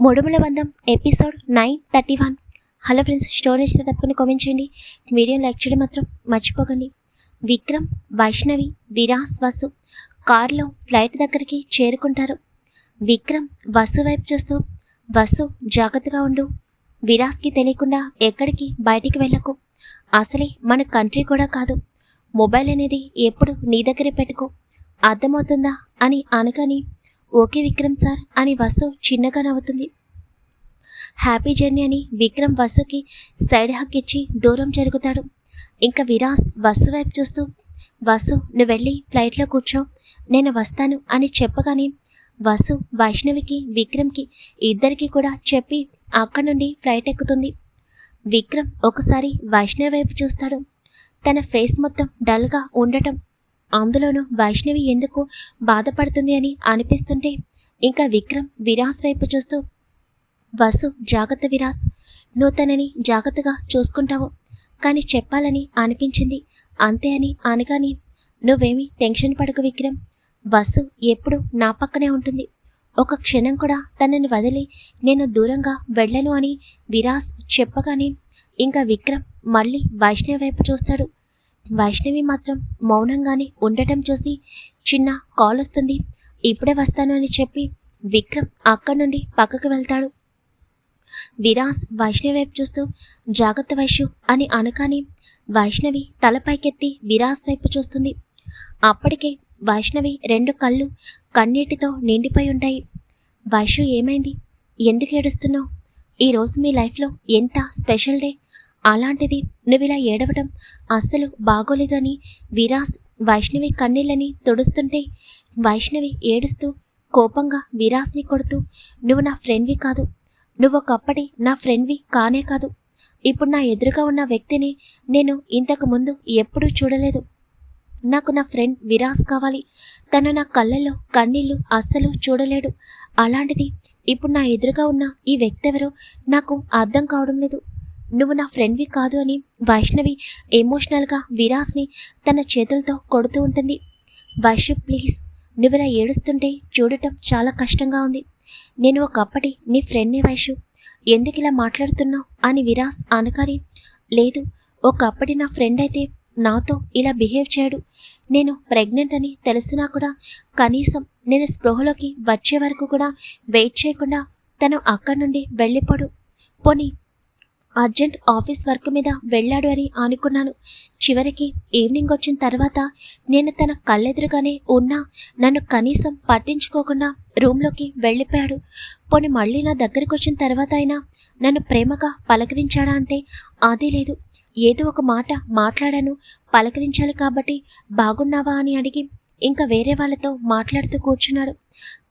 మూడుముల బంధం episode nine thirty one hello friends story నచ్చితే తప్పకుండా కామెంట్ చేయండి. వీడియో లైక్ చేయడం మాత్రం మర్చిపోకండి. విక్రమ్ వైష్ణవి విరాస్ వసు కారులో ఫ్లైట్ దగ్గరికి చేరుకుంటారు. విక్రమ్ వసు వైపు చూస్తూ వసు జాగ్రత్తగా ఉండు. విరాస్కి తెలియకుండా ఎక్కడికి బయటికి వెళ్ళకు. అసలే మన కంట్రీ కూడా కాదు. మొబైల్ అనేది ఎప్పుడు నీ దగ్గరే పెట్టుకో. అర్థమవుతుందా అని అనకని ఓకే విక్రమ్ సార్ అని వసు చిన్నగా నవ్వుతుంది. హ్యాపీ జర్నీ అని విక్రమ్ వసుకి సైడ్ హక్ ఇచ్చి దూరం జరుగుతాడు. ఇంకా విరాస్ వసు వైపు చూస్తూ వసు నువ్వు వెళ్ళి ఫ్లైట్లో కూర్చో నేను వస్తాను అని చెప్పగానే వసు వైష్ణవికి విక్రమ్కి ఇద్దరికి కూడా చెప్పి అక్కడి నుండి ఫ్లైట్ ఎక్కుతుంది. విక్రమ్ ఒకసారి వైష్ణవి వైపు చూస్తాడు. తన ఫేస్ మొత్తం డల్గా ఉండటం అందులోనూ వైష్ణవి ఎందుకు బాధపడుతుంది అని అనిపిస్తుంటే ఇంకా విక్రమ్ విరాస్ వైపు చూస్తూ వసు జాగ్రత్త విరాస్ నువ్వు తనని జాగ్రత్తగా చూసుకుంటావు. కానీ చెప్పాలని అనిపించింది. అంతే అని అనగాని నువ్వేమి టెన్షన్ పడకు విక్రమ్. వసు ఎప్పుడు నా పక్కనే ఉంటుంది. ఒక క్షణం కూడా తనని వదిలి నేను దూరంగా వెళ్ళను అని విరాస్ చెప్పగానే ఇంకా విక్రమ్ మళ్ళీ వైష్ణవి వైపు చూస్తాడు. వైష్ణవి మాత్రం మౌనంగానే ఉండటం చూసి చిన్న కాల్ వస్తుంది ఇప్పుడే వస్తాను అని చెప్పి విక్రమ్ అక్కడి నుండి పక్కకు వెళ్తాడు. విరాస్ వైష్ణవి వైపు చూస్తూ జాగ్రత్త వైశ్యు అని అనగానే వైష్ణవి తల పైకెత్తి విరాస్ వైపు చూస్తుంది. అప్పటికే వైష్ణవి రెండు కళ్ళు కన్నీటితో నిండిపోయి ఉంటాయి. వైష్ణు ఏమైంది? ఎందుకు ఏడుస్తున్నావు? ఈరోజు మీ లైఫ్లో ఎంత స్పెషల్ డే? అలాంటిది నువ్వు ఇలా ఏడవడం అస్సలు బాగోలేదని విరాస్ వైష్ణవి కన్నీళ్ళని తుడుస్తుంటే వైష్ణవి ఏడుస్తూ కోపంగా విరాస్ని కొడుతూ నువ్వు నా ఫ్రెండ్వి కాదు. నువ్వు ఒకప్పటి నా ఫ్రెండ్వి కానే కాదు. ఇప్పుడు నా ఎదురుగా ఉన్న వ్యక్తిని నేను ఇంతకు ముందు ఎప్పుడూ చూడలేదు. నాకు నా ఫ్రెండ్ విరాస్ కావాలి. తను నా కళ్ళల్లో కన్నీళ్ళు అస్సలు చూడలేడు. అలాంటిది ఇప్పుడు నా ఎదురుగా ఉన్న ఈ వ్యక్తి ఎవరో నాకు అర్థం కావడం లేదు. నువ్వు నా ఫ్రెండ్వి కాదు అని వైష్ణవి ఎమోషనల్గా విరాస్ని తన చేతులతో కొడుతూ ఉంటుంది. వైష్ణు ప్లీజ్ నువ్వు ఇలా ఏడుస్తుంటే చూడటం చాలా కష్టంగా ఉంది. నేను ఒకప్పటి నీ ఫ్రెండ్ని వైషు. ఎందుకు ఇలా మాట్లాడుతున్నావు అని విరాస్ అనకారి లేదు ఒకప్పటి నా ఫ్రెండ్ అయితే నాతో ఇలా బిహేవ్ చేయడు. నేను ప్రెగ్నెంట్ అని తెలిసినా కూడా కనీసం నేను స్పృహలోకి వచ్చే వరకు కూడా వెయిట్ చేయకుండా తను అక్కడి నుండి వెళ్ళిపోడు. పోనీ అర్జెంట్ ఆఫీస్ వర్క్ మీద వెళ్ళాడు అని అనుకున్నాను. చివరికి ఈవినింగ్ వచ్చిన తర్వాత నేను తన కళ్ళెదురుగానే ఉన్నా నన్ను కనీసం పట్టించుకోకుండా రూమ్లోకి వెళ్ళిపోయాడు. పోనీ మళ్ళీ నా దగ్గరికి వచ్చిన తర్వాత అయినా నన్ను ప్రేమగా పలకరించాడా అంటే అదే లేదు. ఏదో ఒక మాట మాట్లాడాను పలకరించాలి కాబట్టి బాగున్నావా అని అడిగి ఇంకా వేరే వాళ్ళతో మాట్లాడుతూ కూర్చున్నాడు.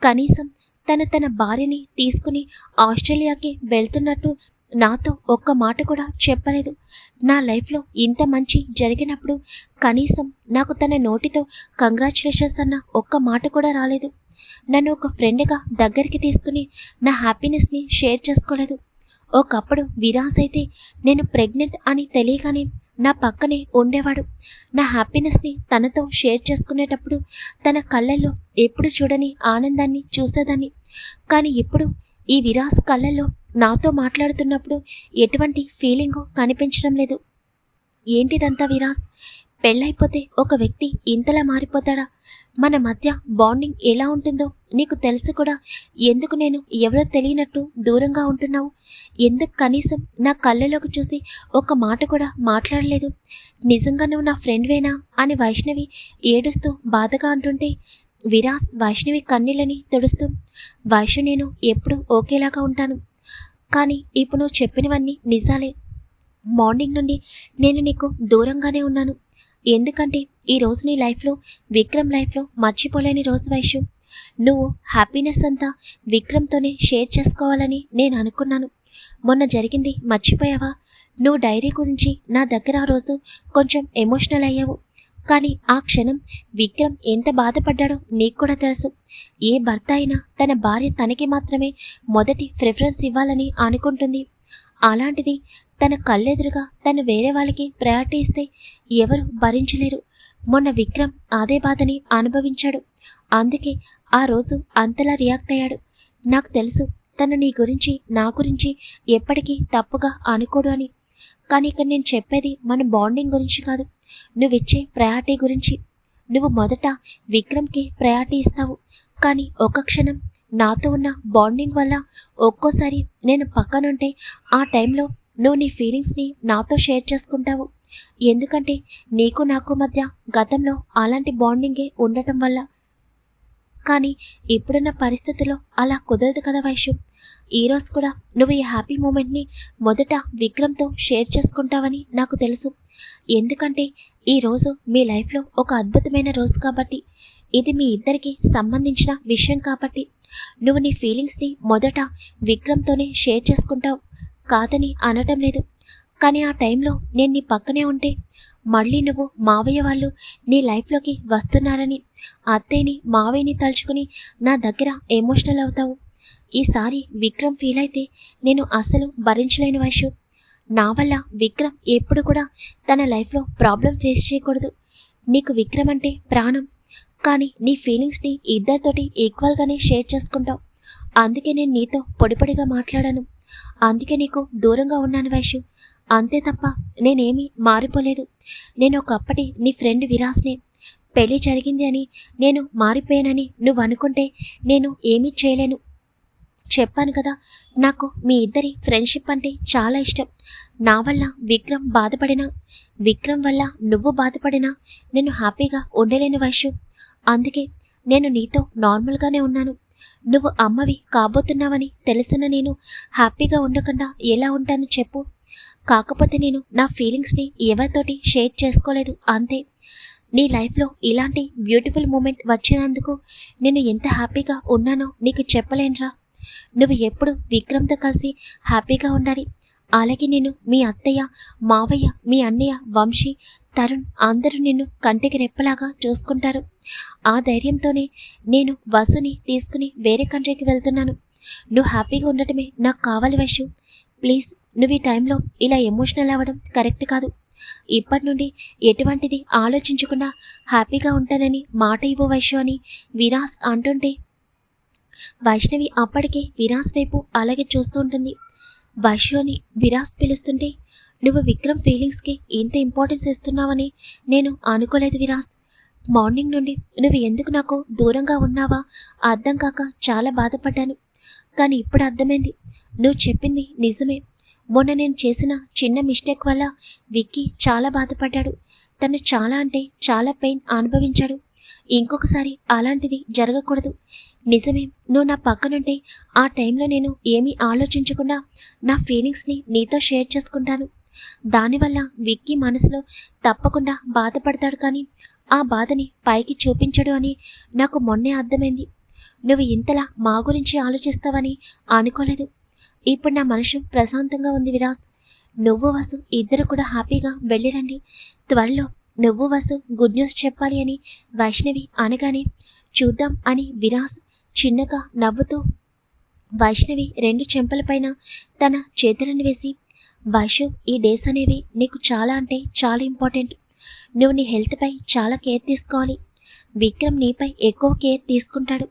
కనీసం తను తన భార్యని తీసుకుని ఆస్ట్రేలియాకి వెళ్తున్నట్టు నాతో ఒక్క మాట కూడా చెప్పలేదు. నా లైఫ్లో ఇంత మంచి జరిగినప్పుడు కనీసం నాకు తన నోటితో కంగ్రాచులేషన్స్ అన్న ఒక్క మాట కూడా రాలేదు. నన్ను ఒక ఫ్రెండ్గా దగ్గరికి తీసుకుని నా హ్యాపీనెస్ని షేర్ చేసుకోలేదు. ఒకప్పుడు విరాస్ అయితే నేను ప్రెగ్నెంట్ అని తెలియగానే నా పక్కనే ఉండేవాడు. నా హ్యాపీనెస్ని తనతో షేర్ చేసుకునేటప్పుడు తన కళ్ళల్లో ఎప్పుడు చూడని ఆనందాన్ని చూసేదాన్ని. కానీ ఇప్పుడు ఈ విరాస్ కళ్ళల్లో నాతో మాట్లాడుతున్నప్పుడు ఎటువంటి ఫీలింగు కనిపించడం లేదు. ఏంటిదంతా విరాస్? పెళ్ళైపోతే ఒక వ్యక్తి ఇంతలా మారిపోతాడా? మన మధ్య బాండింగ్ ఎలా ఉంటుందో నీకు తెలుసు కూడా. ఎందుకు నేను ఎవరో తెలియనట్టు దూరంగా ఉంటున్నావు? ఎందుకు కనీసం నా కళ్ళలోకి చూసి ఒక మాట కూడా మాట్లాడలేదు? నిజంగా నువ్వు నా ఫ్రెండ్వేనా అని వైష్ణవి ఏడుస్తూ బాధగా అంటుంటే విరాస్ వైష్ణవి కన్నీళ్ళని తుడుస్తూ వైష్ణు నేను ఎప్పుడు ఒకేలాగా ఉంటాను. కానీ ఇప్పుడు నువ్వు చెప్పినవన్నీ నిజాలే. మార్నింగ్ నుండి నేను నీకు దూరంగానే ఉన్నాను. ఎందుకంటే ఈ రోజు నీ లైఫ్లో విక్రమ్ లైఫ్లో మర్చిపోలేని రోజు వైషు. నువ్వు హ్యాపీనెస్ అంతా విక్రమ్తోనే షేర్ చేసుకోవాలని నేను అనుకున్నాను. మొన్న జరిగింది మర్చిపోయావా? నువ్వు డైరీ గురించి నా దగ్గర ఆ రోజు కొంచెం ఎమోషనల్ అయ్యావు. కానీ ఆ క్షణం విక్రమ్ ఎంత బాధపడ్డాడో నీకు కూడా తెలుసు. ఏ భర్త అయినా తన భార్య తనకి మాత్రమే మొదటి ప్రిఫరెన్స్ ఇవ్వాలని అనుకుంటుంది. అలాంటిది తన కళ్ళెదురుగా తను వేరే వాళ్ళకి ప్రయారిటీ ఇస్తే ఎవరు భరించలేరు. మొన్న విక్రమ్ అదే బాధని అనుభవించాడు. అందుకే ఆ రోజు అంతలా రియాక్ట్ అయ్యాడు. నాకు తెలుసు తను నీ గురించి నా గురించి ఎప్పటికీ తప్పుగా అనుకోడు అని. కానీ ఇక్కడ నేను చెప్పేది మన బాండింగ్ గురించి కాదు. నువ్విచ్చే ప్రయారిటీ గురించి. నువ్వు మొదట విక్రమ్కి ప్రయారిటీ ఇస్తావు. కానీ ఒక క్షణం నాతో ఉన్న బాండింగ్ వల్ల ఒక్కోసారి నేను పక్కనుంటే ఆ టైంలో నువ్వు నీ ఫీలింగ్స్ని నాతో షేర్ చేసుకుంటావు. ఎందుకంటే నీకు నాకు మధ్య గతంలో అలాంటి బాండింగే ఉండటం వల్ల కానీ ఇప్పుడున్న పరిస్థితుల్లో అలా కుదరదు కదా వైషు ఈరోజు కూడా నువ్వు ఈ హ్యాపీ మూమెంట్ని మొదట విక్రమ్తో షేర్ చేసుకుంటావని నాకు తెలుసు. ఎందుకంటే ఈ రోజు మీ లైఫ్లో ఒక అద్భుతమైన రోజు కాబట్టి ఇది మీ ఇద్దరికి సంబంధించిన విషయం కాబట్టి. నువ్వు నీ ఫీలింగ్స్ని మొదట విక్రమ్తోనే షేర్ చేసుకుంటావు. కాదని అనటం లేదు. కానీ ఆ టైంలో నేను నీ పక్కనే ఉంటే మళ్ళీ నువ్వు మావయ్య వాళ్ళు నీ లైఫ్లోకి వస్తున్నారని అత్తయ్యని మావయ్యని తలుచుకుని నా దగ్గర ఎమోషనల్ అవుతావు. ఈసారి విక్రమ్ ఫీల్ అయితే నేను అస్సలు భరించలేని వయసు నా వల్ల విక్రమ్ ఎప్పుడు కూడా తన లైఫ్లో ప్రాబ్లం ఫేస్ చేయకూడదు. నీకు విక్రమ్ అంటే ప్రాణం. కానీ నీ ఫీలింగ్స్ని ఇద్దరితోటి ఈక్వల్గానే షేర్ చేసుకుంటావు. అందుకే నేను నీతో పొడిపొడిగా మాట్లాడాను. అందుకే నీకు దూరంగా ఉన్నాను వైషు అంతే తప్ప నేనేమీ మారిపోలేదు. నేను ఒకప్పటి నీ ఫ్రెండ్ విరాస్నే పెళ్ళి జరిగింది అని నేను మారిపోయానని నువ్వు అనుకుంటే నేను ఏమీ చేయలేను. చెప్పాను కదా నాకు మీ ఇద్దరి ఫ్రెండ్షిప్ అంటే చాలా ఇష్టం. నా వల్ల విక్రమ్ బాధపడినా విక్రమ్ వల్ల నువ్వు బాధపడినా నేను హ్యాపీగా ఉండలేని వయసు అందుకే నేను నీతో నార్మల్గానే ఉన్నాను. నువ్వు అమ్మవి కాబోతున్నావని తెలిసిన నేను హ్యాపీగా ఉండకుండా ఎలా ఉంటాను చెప్పు. కాకపోతే నేను నా ఫీలింగ్స్ని ఎవరితోటి షేర్ చేసుకోలేదు అంతే. నీ లైఫ్లో ఇలాంటి బ్యూటిఫుల్ మూమెంట్ వచ్చినందుకు నేను ఎంత హ్యాపీగా ఉన్నానో నీకు చెప్పలేనురా. నువ్వు ఎప్పుడు విక్రమ్తో కలిసి హ్యాపీగా ఉండాలి. అలాగే నేను మీ అత్తయ్య మావయ్య మీ అన్నయ్య వంశీ తరుణ్ అందరూ నిన్ను కంటికి రెప్పలాగా చూసుకుంటారు. ఆ ధైర్యంతోనే నేను బస్సుని తీసుకుని వేరే కంట్రీకి వెళ్తున్నాను. నువ్వు హ్యాపీగా ఉండటమే నాకు కావాలి వశు ప్లీజ్ నువ్వు ఈ టైంలో ఇలా ఎమోషనల్ అవ్వడం కరెక్ట్ కాదు. ఇప్పటి నుండి ఎటువంటిది ఆలోచించకుండా హ్యాపీగా ఉంటానని మాట ఇవ్వు వైశ్య అని విరాస్ అంటుంటే వైష్ణవి అప్పటికే విరాస్ వైపు అలాగే చూస్తూ ఉంటుంది. వైశ్య అని విరాస్ పిలుస్తుంటే నువ్వు విక్రమ్ ఫీలింగ్స్కి ఇంత ఇంపార్టెన్స్ ఇస్తున్నావని నేను అనుకోలేదు విరాస్. మార్నింగ్ నుండి నువ్వు ఎందుకు నాకు దూరంగా ఉన్నావా అర్థం కాక చాలా బాధపడ్డాను. కానీ ఇప్పుడు అర్థమైంది. నువ్వు చెప్పింది నిజమే. మొన్న నేను చేసిన చిన్న మిస్టేక్ వల్ల విక్కీ చాలా బాధపడ్డాడు. తను చాలా అంటే చాలా పెయిన్ అనుభవించాడు. ఇంకొకసారి అలాంటిది జరగకూడదు. నిజమే నువ్వు నా పక్కనుంటే ఆ టైంలో నేను ఏమీ ఆలోచించకుండా నా ఫీలింగ్స్ని నీతో షేర్ చేసుకుంటాను. దానివల్ల విక్కీ మనసులో తప్పకుండా బాధపడతాడు కానీ ఆ బాధని పైకి చూపించడు అని నాకు మొన్నే అర్థమైంది. నువ్వు ఇంతలా మా గురించి ఆలోచిస్తావని అనుకోలేదు. ఇప్పుడు నా మనసు ప్రశాంతంగా ఉంది విరాస్ నువ్వు వసు ఇద్దరు కూడా హ్యాపీగా వెళ్ళిరండి. త్వరలో నువ్వు వసు గుడ్ న్యూస్ చెప్పాలి అని వైష్ణవి అనగానే చూద్దాం అని విరాస్ చిన్నగా నవ్వుతూ వైష్ణవి రెండు చెంపలపైన తన చేతులను వేసి వైషు ఈ డేస్ అనేవి నీకు చాలా అంటే చాలా ఇంపార్టెంట్. నువ్వు నీ హెల్త్పై చాలా కేర్ తీసుకోవాలి. విక్రమ్ నీపై ఎక్కువ కేర్ తీసుకుంటాడు.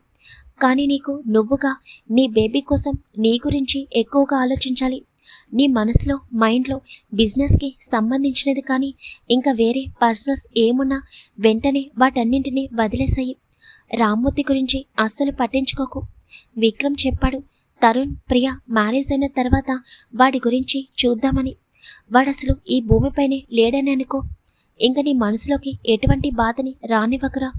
కానీ నీకు నువ్వుగా నీ బేబీ కోసం నీ గురించి ఎక్కువగా ఆలోచించాలి. నీ మనసులో మైండ్లో బిజినెస్కి సంబంధించినది కానీ ఇంకా వేరే పర్సనల్స్ ఏమున్నా వెంటనే వాటన్నింటినీ వదిలేసాయి. రామ్మూర్తి గురించి అస్సలు పట్టించుకోకు. విక్రమ్ చెప్పాడు తరుణ్ ప్రియ మ్యారేజ్ అయిన తర్వాత వాడి గురించి చూద్దామని. వాడు అసలు ఈ భూమిపైనే లేడని అనుకో. ఇంక నీ మనసులోకి ఎటువంటి బాధని రానివ్వకురా.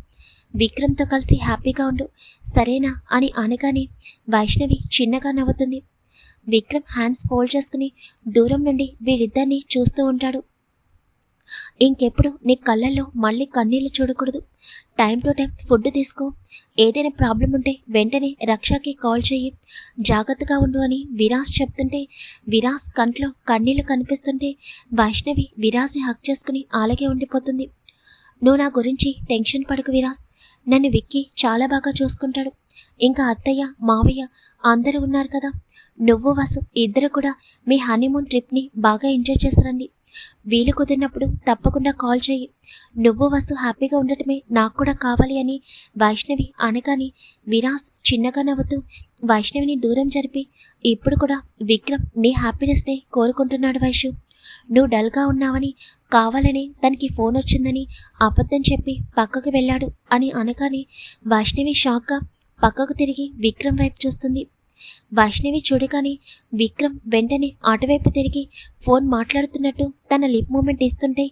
విక్రమ్తో కలిసి హ్యాపీగా ఉండు. సరేనా? అని అనగానే వైష్ణవి చిన్నగా నవ్వుతుంది. విక్రమ్ హ్యాండ్స్ ఫోల్డ్ చేసుకుని దూరం నుండి వీళ్ళిద్దరినీ చూస్తూ ఉంటాడు. ఇంకెప్పుడు నీ కళ్ళల్లో మళ్ళీ కన్నీళ్ళు చూడకూడదు. టైం టు టైం ఫుడ్ తీసుకో. ఏదైనా ప్రాబ్లం ఉంటే వెంటనే రక్షకి కాల్ చేయి జాగ్రత్తగా ఉండు అని విరాస్ చెప్తుంటే విరాస్ కంట్లో కన్నీళ్ళు కనిపిస్తుంటే వైష్ణవి విరాస్ని హక్ చేసుకుని అలాగే ఉండిపోతుంది. నువ్వు నా గురించి టెన్షన్ పడకు విరాస్. నన్ను విక్కి చాలా బాగా చూసుకుంటాడు. ఇంకా అత్తయ్య మావయ్య అందరూ ఉన్నారు కదా. నువ్వు వసు ఇద్దరు కూడా మీ హనీమూన్ ట్రిప్ని బాగా ఎంజాయ్ చేసిరండి వీలు కుదిరినప్పుడు తప్పకుండా కాల్ చేయి. నువ్వు వసు హ్యాపీగా ఉండటమే నాకు కూడా కావాలి అని వైష్ణవి అనగాని విరాస్ చిన్నగా నవ్వుతూ వైష్ణవిని దూరం జరిపి ఇప్పుడు కూడా విక్రమ్ నీ హ్యాపీనెస్నే కోరుకుంటున్నాడు వైషు. నువ్వు డల్గా ఉన్నావని కావాలని తనకి ఫోన్ వచ్చిందని అబద్ధం చెప్పి పక్కకు వెళ్ళాడు అని అనగానే వైష్ణవి షాక్గా పక్కకు తిరిగి విక్రమ్ వైపు చూస్తుంది. వైష్ణవి చూడగానే విక్రమ్ వెంటనే అటువైపు తిరిగి ఫోన్ మాట్లాడుతున్నట్టు తన లిప్ మూమెంట్ ఇస్తుంటే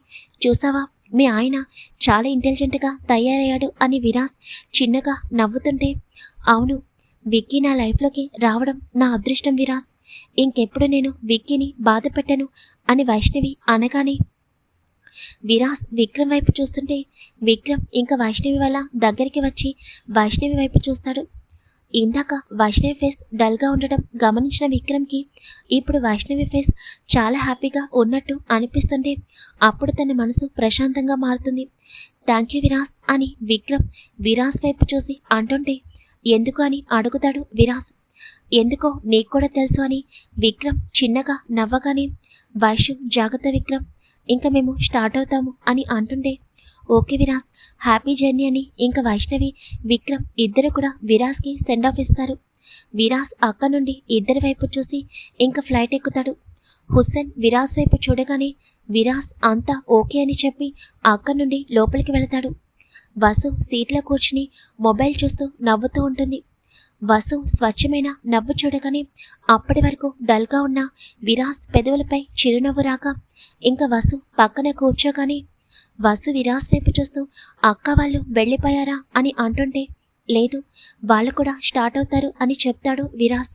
చూసావా మీ ఆయన చాలా ఇంటెలిజెంట్గా తయారయ్యాడు అని విరాస్ చిన్నగా నవ్వుతుంటే అవును విక్కీ నా లైఫ్లోకి రావడం నా అదృష్టం విరాస్. ఇంకెప్పుడు నేను విక్కీని బాధ పెట్టను అని వైష్ణవి అనగానే విరాస్ విక్రమ్ వైపు చూస్తుంటే విక్రమ్ ఇంకా వైష్ణవి వల్ల దగ్గరికి వచ్చి వైష్ణవి వైపు చూస్తాడు. ఇందాక వైష్ణవి ఫేస్ డల్గా ఉండటం గమనించిన విక్రమ్కి ఇప్పుడు వైష్ణవి ఫేస్ చాలా హ్యాపీగా ఉన్నట్టు అనిపిస్తుంటే అప్పుడు తన మనసు ప్రశాంతంగా మారుతుంది. థ్యాంక్ యూ విరాస్ అని విక్రమ్ విరాస్ వైపు చూసి అంటుంటే ఎందుకు అని అడుగుతాడు విరాస్. ఎందుకో నీకు కూడా తెలుసు అని విక్రమ్ చిన్నగా నవ్వగానే వైష్ణవ్ జాగ్రత్త విక్రమ్. ఇంకా మేము స్టార్ట్ అవుతాము అని అంటుండే. ఓకే విరాస్ హ్యాపీ జర్నీ అని ఇంకా వైష్ణవి విక్రమ్ ఇద్దరు కూడా విరాస్కి సెండ్ ఆఫ్ ఇస్తారు. విరాస్ అక్క నుండి ఇద్దరి వైపు చూసి ఇంకా ఫ్లైట్ ఎక్కుతాడు. హుస్సేన్ విరాస్ వైపు చూడగానే విరాస్ అంతా ఓకే అని చెప్పి అక్క నుండి లోపలికి వెళతాడు. వసు సీట్లో కూర్చుని మొబైల్ చూస్తూ నవ్వుతూ ఉంటుంది. వసు స్వచ్ఛమైన నవ్వు చూడగానే అప్పటి వరకు డల్గా ఉన్న విరాస్ పెదవులపై చిరునవ్వు రాక ఇంకా వసు పక్కన కూర్చోగానే వసు విరాస్ వైపు చూస్తూ అక్క వాళ్ళు వెళ్ళిపోయారా? అని అంటుంటే లేదు వాళ్ళు కూడా స్టార్ట్ అవుతారు అని చెప్తాడు విరాస్.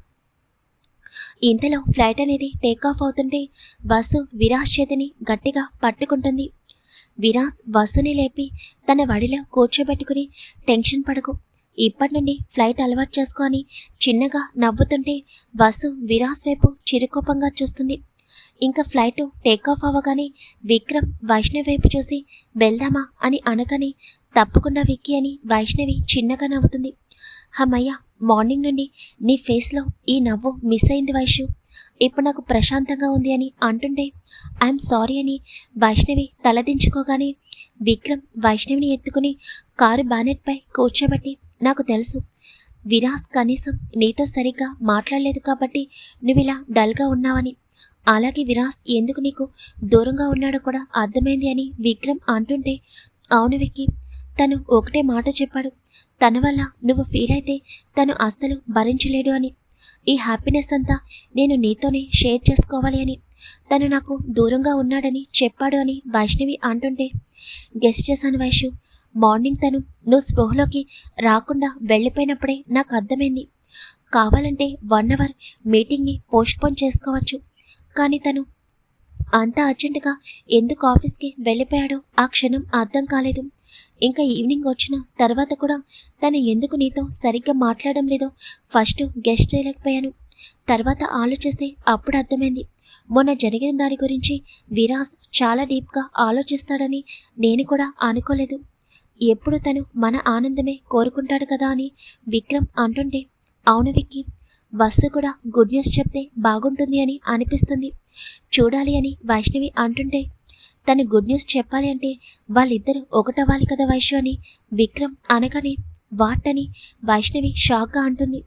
ఇంతలో ఫ్లైట్ అనేది టేక్ ఆఫ్ అవుతుంటే వసు విరాస్ చేతిని గట్టిగా పట్టుకుంటుంది. విరాస్ వసుని లేపి తన వడిలో కూర్చోబెట్టుకుని టెన్షన్ పడకు. ఇప్పటి నుండి ఫ్లైట్ అలవాటు చేసుకొని చిన్నగా నవ్వుతుంటే బస్సు విరాస్ వైపు చిరుకోపంగా చూస్తుంది. ఇంకా ఫ్లైట్ టేక్ ఆఫ్ అవ్వగానే విక్రమ్ వైష్ణవి వైపు చూసి వెళ్దామా? అని అనగానే తప్పకుండా విక్కీ అని వైష్ణవి చిన్నగా నవ్వుతుంది. హమ్మయ్య మార్నింగ్ నుండి నీ ఫేస్లో ఈ నవ్వు మిస్ అయింది వైషు. ఇప్పుడు నాకు ప్రశాంతంగా ఉంది అని అంటుంటే ఐఎమ్ సారీ అని వైష్ణవి తలదించుకోగానే విక్రమ్ వైష్ణవిని ఎత్తుకుని కారు బానెట్పై కూర్చోబెట్టి నాకు తెలుసు. విరాస్ కనీసం నీతో సరిగ్గా మాట్లాడలేదు కాబట్టి నువ్వు ఇలా డల్గా ఉన్నావని. అలాగే విరాస్ ఎందుకు నీకు దూరంగా ఉన్నాడో కూడా అర్థమైంది అని విక్రమ్ అంటుంటే అవును విక్కి తను ఒకటే మాట చెప్పాడు. తన వల్ల నువ్వు ఫీల్ అయితే తను అస్సలు భరించలేడు అని. ఈ హ్యాపీనెస్ అంతా నేను నీతోనే షేర్ చేసుకోవాలి అని. తను నాకు దూరంగా ఉన్నాడని చెప్పాడు అని వైష్ణవి అంటుంటే గెస్ట్ చేశాను వైషు. మార్నింగ్ తను నువ్వు స్పృహలోకి రాకుండా వెళ్ళిపోయినప్పుడే నాకు అర్థమైంది. కావాలంటే వన్ అవర్ మీటింగ్ని పోస్ట్పోన్ చేసుకోవచ్చు. కానీ తను అంత అర్జెంటుగా ఎందుకు ఆఫీస్కి వెళ్ళిపోయాడో ఆ క్షణం అర్థం కాలేదు. ఇంకా ఈవినింగ్ వచ్చిన తర్వాత కూడా తను ఎందుకు నీతో సరిగ్గా మాట్లాడడం లేదో ఫస్ట్ గెస్ట్ చేయలేకపోయాను. తర్వాత ఆలోచిస్తే అప్పుడు అర్థమైంది. మొన్న జరిగిన దాని గురించి విరాస్ చాలా డీప్గా ఆలోచిస్తాడని నేను కూడా అనుకోలేదు. ఎప్పుడు తను మన ఆనందమే కోరుకుంటాడు కదా అని విక్రమ్ అంటుంటే అవును విక్కి వస్తు కూడా గుడ్ న్యూస్ చెప్తే బాగుంటుంది అని అనిపిస్తుంది. చూడాలి అని వైష్ణవి అంటుంటే తను గుడ్ న్యూస్ చెప్పాలి అంటే వాళ్ళిద్దరూ ఒకటవ్వాలి కదా వైష్ణవి అని విక్రమ్ అనగానే వాట్ అని వైష్ణవి షాక్గా అంటుంది.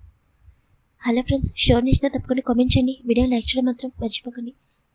హలో ఫ్రెండ్స్ షోర్ నచ్చితే తప్పకుండా కామెంట్ చేయండి. వీడియో లైక్ చేయడం మాత్రం మర్చిపోకండి.